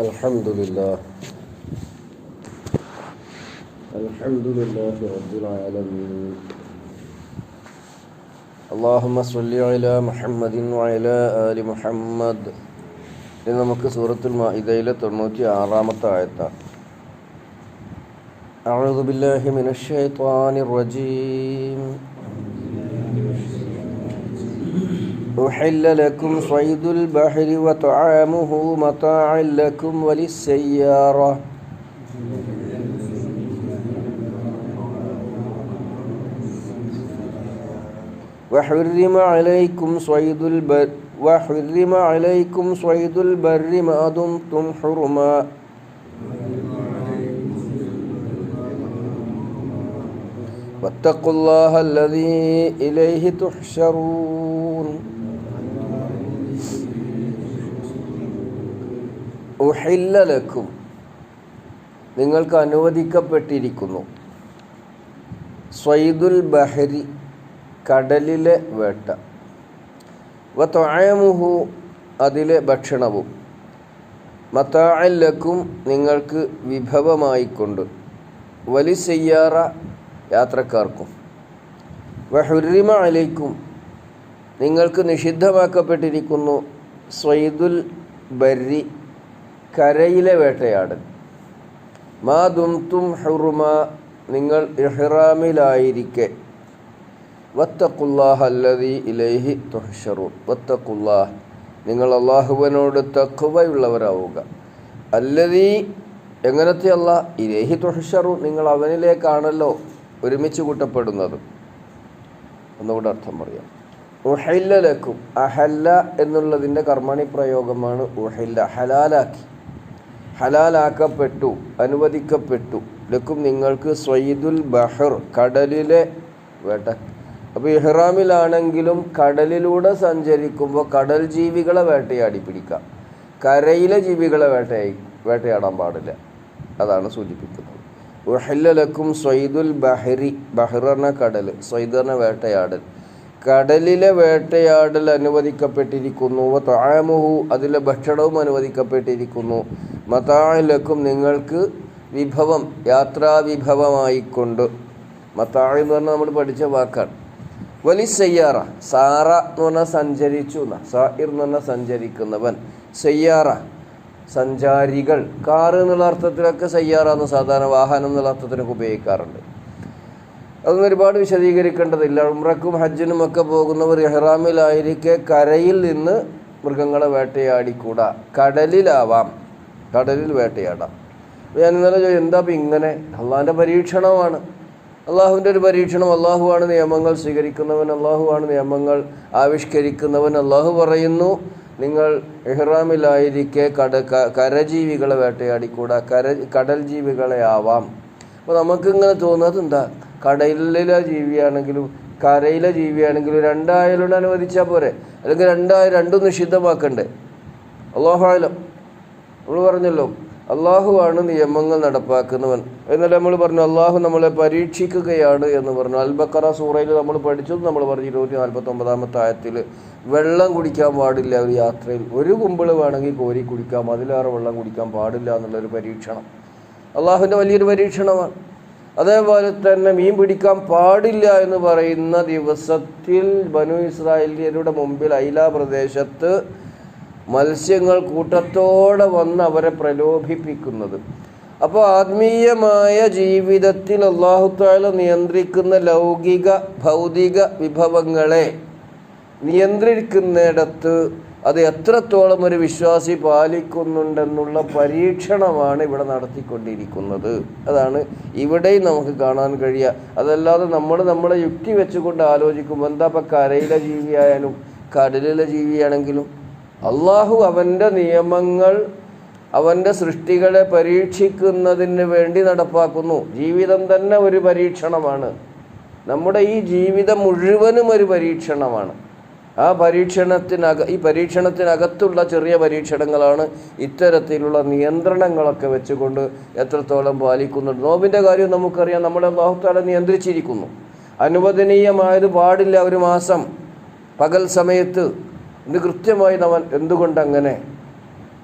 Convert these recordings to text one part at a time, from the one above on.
الحمد لله الحمد لله رب العالمين اللهم صل على محمد وعلى آل محمد ഇനി നമുക്ക് സൂറത്തുൽ മാഇദയിലെ തൊണ്ണൂറ്റി ആറാമത്തെ ആയത്താണ് أعوذ بالله من الشيطان الرجيم أحل لكم صيد البحر وطعامه متاعا لكم وللسيارة. وحرم عليكم صيد البر وحرم عليكم صيد البر ما دمتم حرما. واتقوا الله الذي إليه تحشرون. ഉഹില്ല ലക്കും. നിങ്ങൾക്ക് അനുവദിക്കപ്പെട്ടിരിക്കുന്നു. സ്വൈദുൽ ബഹരി കടലിലെ വേട്ട. വ അതിലെ ഭക്ഷണവും. മത്തായല്ലക്കും നിങ്ങൾക്ക് വിഭവമായിക്കൊണ്ട്. വലി സയ്യാറ യാത്രക്കാർക്കും. വഹുരിമ അലൈക്കും നിങ്ങൾക്ക് നിഷിദ്ധമാക്കപ്പെട്ടിരിക്കുന്നു സ്വൈദുൽ ബരി കരയിലെ വേട്ടയാടൽ. മാ ദുംതും ഹുറുമ നിങ്ങൾ ഇഹ്റാമിലായിരിക്കെ. വത്തക്കുല്ലാഹ് ഇലൈഹി തുഹ്ഷറു വത്തക്കുല്ലാഹ് നിങ്ങൾ അള്ളാഹുവിനോട് തക്കുവയുള്ളവരാവുക അല്ലതി എങ്ങനത്തെ അല്ല ഇലേഹി തുഹഷറു നിങ്ങൾ അവനിലേക്കാണല്ലോ ഒരുമിച്ച് കൂട്ടപ്പെടുന്നത്. ഒന്നുകൂടെ അർത്ഥം പറയാം. ഉഹല്ലലക്കും അഹല്ല എന്നുള്ളതിന്റെ കർമ്മണി പ്രയോഗമാണ് ഉഹല്ല ഹലാലാക്കി. ഹലാലാക്കപ്പെട്ടു അനുവദിക്കപ്പെട്ടു. ലക്കും നിങ്ങൾക്ക് സ്വയ്ദുൽ ബഹർ കടലിലെ വേട്ട. അപ്പോൾ ഇഹ്റാമിലാണെങ്കിലും കടലിലൂടെ സഞ്ചരിക്കുമ്പോൾ കടൽ ജീവികളെ വേട്ടയാടി പിടിക്കാം. കരയിലെ ജീവികളെ വേട്ടയായി വേട്ടയാടാൻ പാടില്ല. അതാണ് സൂചിപ്പിക്കുന്നത്. ഉഹല്ലലക്കും സ്വൈദുൽ ബഹരി ബഹ്റന കടൽ സ്വൈദറിനെ വേട്ടയാടൽ. കടലിലെ വേട്ടയാടൽ അനുവദിക്കപ്പെട്ടിരിക്കുന്നു. താമുഹു അതിലെ ഭക്ഷണവും അനുവദിക്കപ്പെട്ടിരിക്കുന്നു. മതാലക്കും നിങ്ങൾക്ക് വിഭവം യാത്രാവിഭവമായിക്കൊണ്ട്. മത്താഴ് എന്ന് പറഞ്ഞാൽ നമ്മൾ പഠിച്ച വാക്കാണ്. വലി സയ്യാറ സാറ എന്ന് പറഞ്ഞാൽ സഞ്ചരിച്ചു എന്ന. സായിർ എന്ന് പറഞ്ഞാൽ സഞ്ചരിക്കുന്നവൻ. സയ്യാറ സഞ്ചാരികൾ. കാർ എന്നുള്ള അർത്ഥത്തിലൊക്കെ സയ്യാറ എന്ന് സാധാരണ വാഹനം എന്നുള്ള അർത്ഥത്തിനൊക്കെ ഉപയോഗിക്കാറുണ്ട്. അതൊന്നും ഒരുപാട് വിശദീകരിക്കേണ്ടതില്ല. ഉമ്രക്കും ഹജ്ജിനും ഒക്കെ പോകുന്നവർ ഇഹ്റാമിലായിരിക്കെ കരയിൽ നിന്ന് മൃഗങ്ങളെ വേട്ടയാടിക്കൂടാ. കടലിലാവാം. കടലിൽ വേട്ടയാടാം. ഞാൻ ഇന്നലെ ചോദിച്ചു എന്താ ഇപ്പം ഇങ്ങനെ? അള്ളാഹിന്റെ പരീക്ഷണമാണ്. അള്ളാഹുവിന്റെ ഒരു പരീക്ഷണം അള്ളാഹുവാണ് നിയമങ്ങൾ സ്വീകരിക്കുന്നവൻ അള്ളാഹുവാണ് നിയമങ്ങൾ ആവിഷ്കരിക്കുന്നവൻ. അള്ളാഹു പറയുന്നു നിങ്ങൾ ഇഹ്റാമിലായിരിക്കെ കട കരജീവികളെ വേട്ടയാടിക്കൂടാ. കര കടൽ ജീവികളെ ആവാം. അപ്പോൾ നമുക്കിങ്ങനെ തോന്നുന്നത് എന്താ കടലിലെ ജീവിയാണെങ്കിലും കരയിലെ ജീവിയാണെങ്കിലും രണ്ടായാലും അനുവദിച്ചാൽ പോരെ. അല്ലെങ്കിൽ രണ്ടായ രണ്ടും നിഷിദ്ധമാക്കണ്ടേ. അള്ളാഹുലം നമ്മൾ പറഞ്ഞല്ലോ അള്ളാഹുവാണ് നിയമങ്ങൾ നടപ്പാക്കുന്നവൻ. എന്നിട്ട് നമ്മൾ പറഞ്ഞു അള്ളാഹു നമ്മളെ പരീക്ഷിക്കുകയാണ് എന്ന് പറഞ്ഞു. അൽബക്കറ സൂറയിൽ നമ്മൾ പഠിച്ചത് നമ്മൾ പറഞ്ഞു ഇരുന്നൂറ്റി നാൽപ്പത്തി ഒമ്പതാമത്തെ ആയത്തിൽ വെള്ളം കുടിക്കാൻ പാടില്ല ഒരു യാത്രയിൽ. ഒരു കുമ്പിൾ വേണമെങ്കിൽ കോരി കുടിക്കാം അതിലേറെ വെള്ളം കുടിക്കാൻ പാടില്ല എന്നുള്ളൊരു പരീക്ഷണം. അള്ളാഹുവിന്റെ വലിയൊരു പരീക്ഷണമാണ്. അതേപോലെ തന്നെ മീൻ പിടിക്കാൻ പാടില്ല എന്ന് പറയുന്ന ദിവസത്തിൽ ബനു ഇസ്രായേലിയരുടെ മുമ്പിൽ ഐല പ്രദേശത്ത് മത്സ്യങ്ങൾ കൂട്ടത്തോടെ വന്ന് അവരെ പ്രലോഭിപ്പിക്കുന്നത്. അപ്പോൾ ആത്മീയമായ ജീവിതത്തിൽ അള്ളാഹുത്താല നിയന്ത്രിക്കുന്ന ലൗകിക ഭൗതിക വിഭവങ്ങളെ നിയന്ത്രിക്കുന്നിടത്ത് അത് എത്രത്തോളം ഒരു വിശ്വാസി പാലിക്കുന്നുണ്ടെന്നുള്ള പരീക്ഷണമാണ് ഇവിടെ നടത്തിക്കൊണ്ടിരിക്കുന്നത്. അതാണ് ഇവിടെയും നമുക്ക് കാണാൻ കഴിയുക. അതല്ലാതെ നമ്മൾ നമ്മളെ യുക്തി വെച്ചുകൊണ്ട് ആലോചിക്കുമ്പോൾ എന്താ ഇപ്പം കരയിലെ ജീവിയായാലും കടലിലെ ജീവിയാണെങ്കിലും അള്ളാഹു അവന്റെ നിയമങ്ങൾ അവന്റെ സൃഷ്ടികളെ പരീക്ഷിക്കുന്നതിന് വേണ്ടി നടപ്പാക്കുന്നു. ജീവിതം തന്നെ ഒരു പരീക്ഷണമാണ്. നമ്മുടെ ഈ ജീവിതം മുഴുവനും ഒരു പരീക്ഷണമാണ്. ആ പരീക്ഷണത്തിനക ഈ പരീക്ഷണത്തിനകത്തുള്ള ചെറിയ പരീക്ഷണങ്ങളാണ് ഇത്തരത്തിലുള്ള നിയന്ത്രണങ്ങളൊക്കെ വെച്ചുകൊണ്ട് എത്രത്തോളം പാലിക്കുന്നുണ്ട് നോമ്പിന്റെ കാര്യം നമുക്കറിയാം. നമ്മുടെ അള്ളാഹുത്താല നിയന്ത്രിച്ചിരിക്കുന്നു. അനുവദനീയമായത് പാടില്ല ഒരു മാസം. പകൽ സമയത്ത്. ഇത് കൃത്യമായി നമ്മൾ എന്തുകൊണ്ടങ്ങനെ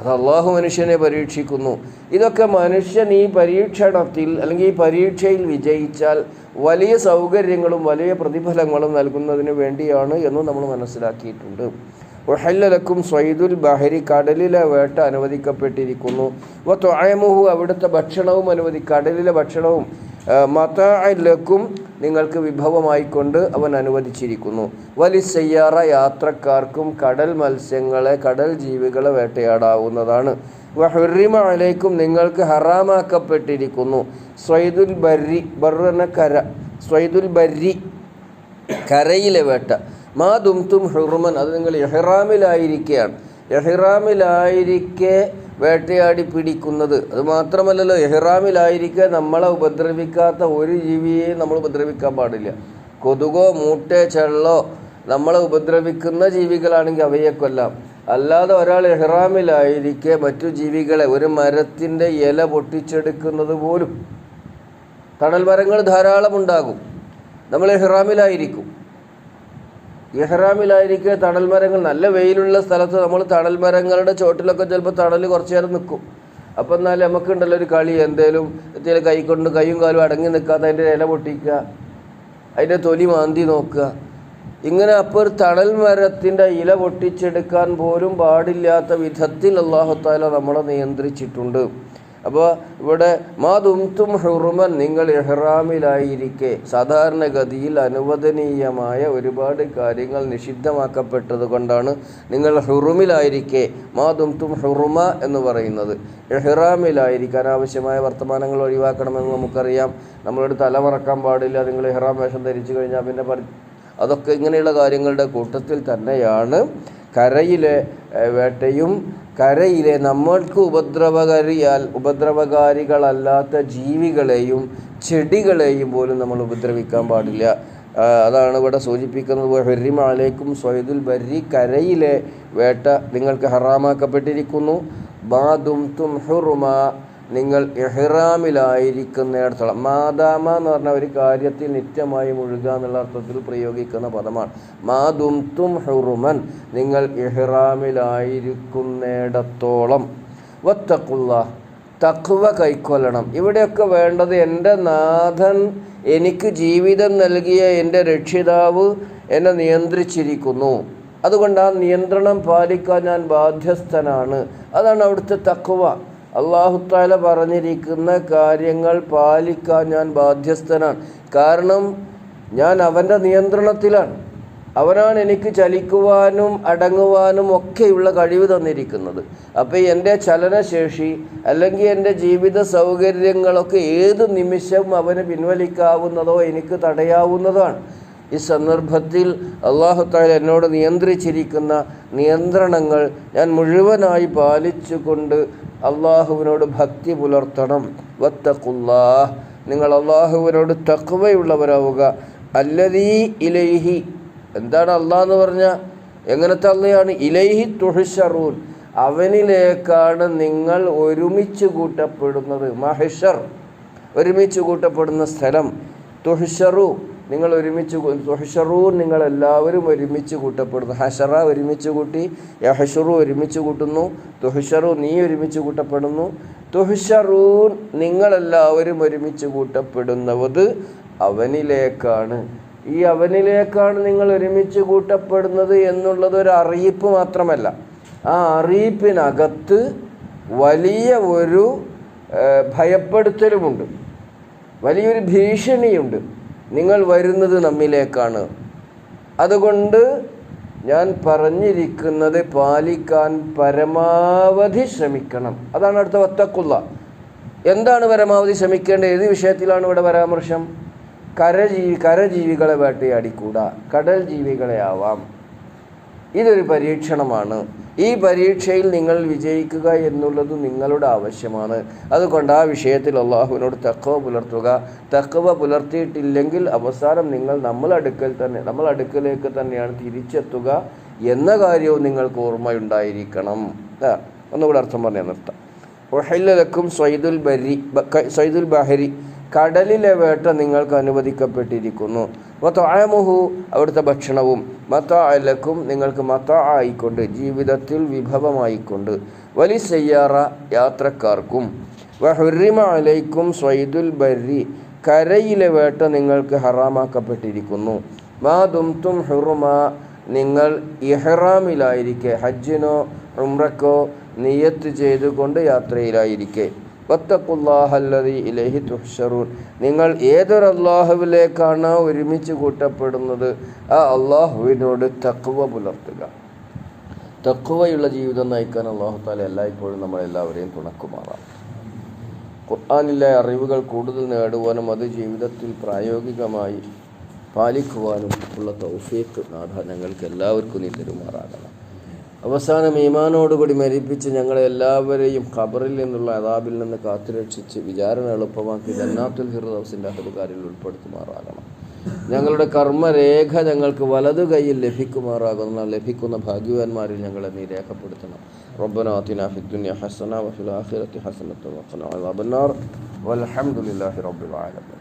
അത് അള്ളാഹു മനുഷ്യനെ പരീക്ഷിക്കുന്നു. ഇതൊക്കെ മനുഷ്യൻ ഈ പരീക്ഷണത്തിൽ അല്ലെങ്കിൽ ഈ പരീക്ഷയിൽ വിജയിച്ചാൽ വലിയ സൗകര്യങ്ങളും വലിയ പ്രതിഫലങ്ങളും നൽകുന്നതിന് വേണ്ടിയാണ് എന്ന് നമ്മൾ മനസ്സിലാക്കിയിട്ടുണ്ട്. ഒഹല്ലലക്കും സ്വൈദുൽ ബഹരി കടലിലെ വേട്ട അനുവദിക്കപ്പെട്ടിരിക്കുന്നു. വ തൊഴമുഹു അവിടുത്തെ ഭക്ഷണവും അനുവദി കടലിലെ ഭക്ഷണവും മതലക്കും നിങ്ങൾക്ക് വിഭവമായിക്കൊണ്ട് അവൻ അനുവദിച്ചിരിക്കുന്നു. വലി സയ്യാറ യാത്രക്കാർക്കും കടൽ മത്സ്യങ്ങളെ കടൽ ജീവികളെ വേട്ടയാടാവുന്നതാണ്. വഹുറിമ അലൈക്കും നിങ്ങൾക്ക് ഹറാമാക്കപ്പെട്ടിരിക്കുന്നു. സ്വൈദുൽ ബർരി ബർറന കര സ്വൈദുൽ ബർരി കരയിലെ വേട്ട. മാ ദുംതും ഹുറുമൻ അത് നിങ്ങൾ എഹ്റാമിലായിരിക്കുകയാണ് എഹ്റാമിലായിരിക്കെ വേട്ടയാടി പിടിക്കുന്നത്. അത് മാത്രമല്ലല്ലോ എഹ്റാമിലായിരിക്കെ നമ്മളെ ഉപദ്രവിക്കാത്ത ഒരു ജീവിയെയും നമ്മൾ ഉപദ്രവിക്കാൻ പാടില്ല. കൊതുകോ മൂട്ടേ ചെള്ളോ നമ്മളെ ഉപദ്രവിക്കുന്ന ജീവികളാണെങ്കിൽ അവയെ കൊല്ലാം. അല്ലാതെ ഒരാൾ എഹ്റാമിലായിരിക്കെ മറ്റു ജീവികളെ ഒരു മരത്തിന്റെ ഇല പൊട്ടിച്ചെടുക്കുന്നത് പോലും തണൽ മരങ്ങൾ ധാരാളം ഉണ്ടാകും നമ്മൾ എഹ്റാമിലായിരിക്കും. ഇഹ്റാമിലായിരിക്കെ തണൽ മരങ്ങൾ നല്ല വെയിലുള്ള സ്ഥലത്ത് നമ്മൾ തണൽ മരങ്ങളുടെ ചോട്ടിലൊക്കെ ചിലപ്പോൾ തണൽ കുറച്ചു നേരം നിൽക്കും അപ്പം എന്നാൽ നമുക്കുണ്ടല്ലോ ഒരു കളി എന്തേലും എത്തിയാലും കൈ കൊണ്ട് കൈയും കാലും അടങ്ങി നിൽക്കാതെ അതിന്റെ ഇല പൊട്ടിക്കുക അതിന്റെ തൊലി മാന്തി നോക്കുക. ഇങ്ങനെ അപ്പോൾ ഒരു തണൽ മരത്തിന്റെ ഇല പൊട്ടിച്ചെടുക്കാൻ പോലും പാടില്ലാത്ത വിധത്തിൽ അള്ളാഹുത്താല നമ്മളെ നിയന്ത്രിച്ചിട്ടുണ്ട്. അപ്പോൾ ഇവിടെ മാതുംതും ഹുറുമൻ നിങ്ങൾ എഹ്റാമിലായിരിക്കെ സാധാരണഗതിയിൽ അനുവദനീയമായ ഒരുപാട് കാര്യങ്ങൾ നിഷിദ്ധമാക്കപ്പെട്ടത് കൊണ്ടാണ് നിങ്ങൾ ഹുറുമിലായിരിക്കെ മാതുംതും ഹുറുമ എന്ന് പറയുന്നത്. എഹ്റാമിലായിരിക്കാൻ ആവശ്യമായ വർത്തമാനങ്ങൾ ഒഴിവാക്കണമെന്ന് നമുക്കറിയാം. നമ്മളോട് തല മറക്കാൻ പാടില്ല നിങ്ങൾ എഹ്റാം വേഷം ധരിച്ചു കഴിഞ്ഞാൽ പിന്നെ അതൊക്കെ ഇങ്ങനെയുള്ള കാര്യങ്ങളുടെ കൂട്ടത്തിൽ തന്നെയാണ്. കരയിലെ വേട്ടയും കരയിലെ നമ്മൾക്ക് ഉപദ്രവകാരിയാൽ ഉപദ്രവകാരികളല്ലാത്ത ജീവികളെയും ചെടികളെയും പോലും നമ്മൾ ഉപദ്രവിക്കാൻ പാടില്ല. അതാണ് ഇവിടെ സൂചിപ്പിക്കുന്നത്. ഹെറിമാലേക്കും സ്വൈദുൽ ബരി കരയിലെ വേട്ട നിങ്ങൾക്ക് ഹറാമാക്കപ്പെട്ടിരിക്കുന്നു. ബാദും തും ഹുറുമ നിങ്ങൾ എഹ്റാമിലായിരിക്കുന്നിടത്തോളം മാതാമ എന്ന് പറഞ്ഞ ഒരു കാര്യത്തിൽ നിത്യമായി മുഴുകുക എന്നുള്ള അർത്ഥത്തിൽ പ്രയോഗിക്കുന്ന പദമാണ്. മാതും തും ഹുറുമൻ നിങ്ങൾ എഹ്റാമിലായിരിക്കുന്നിടത്തോളം വത്തക്കുള്ള തക്വ കൈക്കൊള്ളണം ഇവിടെയൊക്കെ വേണ്ടത് എന്റെ നാഥൻ എനിക്ക് ജീവിതം നൽകിയ എന്റെ രക്ഷിതാവ് എന്നെ നിയന്ത്രിച്ചിരിക്കുന്നു. അതുകൊണ്ട് ആ നിയന്ത്രണം പാലിക്കാൻ ഞാൻ ബാധ്യസ്ഥനാണ്. അതാണ് അവിടുത്തെ തക്വ അള്ളാഹുത്താല പറഞ്ഞിരിക്കുന്ന കാര്യങ്ങൾ പാലിക്കാൻ ഞാൻ ബാധ്യസ്ഥനാണ്. കാരണം ഞാൻ അവന്റെ നിയന്ത്രണത്തിലാണ്. അവനാണ് എനിക്ക് ചലിക്കുവാനും അടങ്ങുവാനും ഒക്കെയുള്ള കഴിവ് തന്നിരിക്കുന്നത്. അപ്പോൾ എന്റെ ചലനശേഷി അല്ലെങ്കിൽ എന്റെ ജീവിത സൗകര്യങ്ങളൊക്കെ ഏത് നിമിഷവും അവന് പിൻവലിക്കാവുന്നതോ എനിക്ക് തടയാവുന്നതാണ്. ഈ സന്ദർഭത്തിൽ അള്ളാഹുത്താൽ എന്നോട് നിയന്ത്രിച്ചിരിക്കുന്ന നിയന്ത്രണങ്ങൾ ഞാൻ മുഴുവനായി പാലിച്ചുകൊണ്ട് അള്ളാഹുവിനോട് ഭക്തി പുലർത്തണം. വത്തക്കുല്ലാ നിങ്ങൾ അള്ളാഹുവിനോട് തക്കുവയുള്ളവരാവുക അല്ലതീ ഇലൈഹി. എന്താണ് അള്ളാഹ് എന്ന് പറഞ്ഞാൽ എങ്ങനത്തെ അള്ളയാണ്? ഇലൈഹി തുഹിഷറൂൻ. അവനിലേക്കാണ് നിങ്ങൾ ഒരുമിച്ച് കൂട്ടപ്പെടുന്നത്. മഹിഷർ. ഒരുമിച്ച് കൂട്ടപ്പെടുന്ന സ്ഥലം. തുഹിഷറു. നിങ്ങൾ ഒരുമിച്ച് ഹഷറൂർ നിങ്ങൾ എല്ലാവരും ഒരുമിച്ച് കൂട്ടപ്പെടുന്നു. ഹഷറ ഒരുമിച്ച് കൂട്ടി യഹഷറു ഒരുമിച്ച് കൂട്ടുന്നു തുഹഷറു നീ ഒരുമിച്ച് കൂട്ടപ്പെടുന്നു. തുഹഷറൂൻ നിങ്ങളെല്ലാവരും ഒരുമിച്ച് കൂട്ടപ്പെടുന്നവത് അവനിലേക്കാണ്. ഈ അവനിലേക്കാണ് നിങ്ങൾ ഒരുമിച്ച് കൂട്ടപ്പെടുന്നത് എന്നുള്ളത് ഒരു അറിയിപ്പ് മാത്രമല്ല. ആ അറിയിപ്പിനകത്ത് വലിയ ഒരു ഭയപ്പെടുത്തലുമുണ്ട്. വലിയൊരു ഭീഷണിയുണ്ട്. നിങ്ങൾ വരുന്നത് നമ്മിലേക്കാണ്. അതുകൊണ്ട് ഞാൻ പറഞ്ഞിരിക്കുന്നത് പാലിക്കാൻ പരമാവധി ശ്രമിക്കണം. അതാണ് അടുത്ത വത്തക്കുള്ള. എന്താണ് പരമാവധി ശ്രമിക്കേണ്ടത്? ഏത് വിഷയത്തിലാണ് ഇവിടെ പരാമർശം? കരജീവി കരജീവികളെ വേട്ടയാടിക്കൂടാ. കടൽ ജീവികളെ ആവാം. ഇതൊരു പരീക്ഷണമാണ്. ഈ പരീക്ഷയിൽ നിങ്ങൾ വിജയിക്കുക എന്നുള്ളത് നിങ്ങളുടെ ആവശ്യമാണ്. അതുകൊണ്ട് ആ വിഷയത്തിൽ അള്ളാഹുവിനോട് തക്കവ പുലർത്തുക. തക്കവ പുലർത്തിയിട്ടില്ലെങ്കിൽ അവസാനം നിങ്ങൾ നമ്മളടുക്കൽ തന്നെ നമ്മൾ അടുക്കലേക്ക് തന്നെയാണ് തിരിച്ചെത്തുക എന്ന കാര്യവും നിങ്ങൾക്ക് ഓർമ്മയുണ്ടായിരിക്കണം. ഒന്നുകൂടെ അർത്ഥം പറഞ്ഞാൽ നിർത്താം. ഒഹല്ലലക്കും സൈദുൽ ബരി സൈദുൽ ബഹരി കടലിലെ വേട്ട നിങ്ങൾക്ക് അനുവദിക്കപ്പെട്ടിരിക്കുന്നു. മൊത്തമുഹു അവിടുത്തെ ഭക്ഷണവും. മത്ത അലക്കും നിങ്ങൾക്ക് മത്ത ആയിക്കൊണ്ട് ജീവിതത്തിൽ വിഭവമായിക്കൊണ്ട്. വലി സയ്യാറ യാത്രക്കാർക്കും. വഹുറിമ അലൈക്കും സ്വൈദുൽ ബരി കരയിലെ വേട്ട നിങ്ങൾക്ക് ഹറാമാക്കപ്പെട്ടിരിക്കുന്നു. മാ ദുംതും ഹുറുമ നിങ്ങൾ ഇഹ്റാമിലായിരിക്കെ ഹജ്ജിനോ ഉംറക്കോ നിയത്ത് ചെയ്തുകൊണ്ട് യാത്രയിലായിരിക്കെ. വത്തഖുല്ലാഹല്ലദീ ഇലൈഹി തുഹ്ശറൂൻ. നിങ്ങൾ ഏതൊരു അള്ളാഹുവിലേക്കാണ് ഒരുമിച്ച് കൂട്ടപ്പെടുന്നത്? ആ അള്ളാഹുവിനോട് തക്കുവ പുലർത്തുക. തക്കുവയുള്ള ജീവിതം നയിക്കാൻ അള്ളാഹുത്താല എല്ലായ്പ്പോഴും നമ്മളെല്ലാവരെയും തുണക്കുമാറാം. ഖുർആാനിലെ അറിവുകൾ കൂടുതൽ നേടുവാനും അത് ജീവിതത്തിൽ പ്രായോഗികമായി പാലിക്കുവാനും ഉള്ള തൗഫീഖ് നാഥ ഞങ്ങൾക്ക് എല്ലാവർക്കും നീ തരുമാറാകണം. അവസാനം ഈമാനോടുകൂടി മരിപ്പിച്ച് ഞങ്ങളെ എല്ലാവരെയും ഖബറിൽ നിന്നുള്ള അതാബിൽ നിന്ന് കാത്തുരക്ഷിച്ച് വിചാരണ എളുപ്പമാക്കി ജന്നാത്തുൽ ഫിർദൌസിന്റെ അഹബുകാരിൽ ഉൾപ്പെടുത്തുമാറാകണം. ഞങ്ങളുടെ കർമ്മരേഖ ഞങ്ങൾക്ക് വലതു കൈയിൽ ലഭിക്കുമാറാകുന്ന. ലഭിക്കുന്ന ഭാഗ്യവാന്മാരിൽ ഞങ്ങളെ നീ രേഖപ്പെടുത്തണം. റബ്ബന ഹസന വഫിൽ ആഖിറത്തി ഹസനത്തു വഖന അദാബന്നാർ. വൽഹംദുലില്ലാഹി റബ്ബിൽ ആലമീൻ.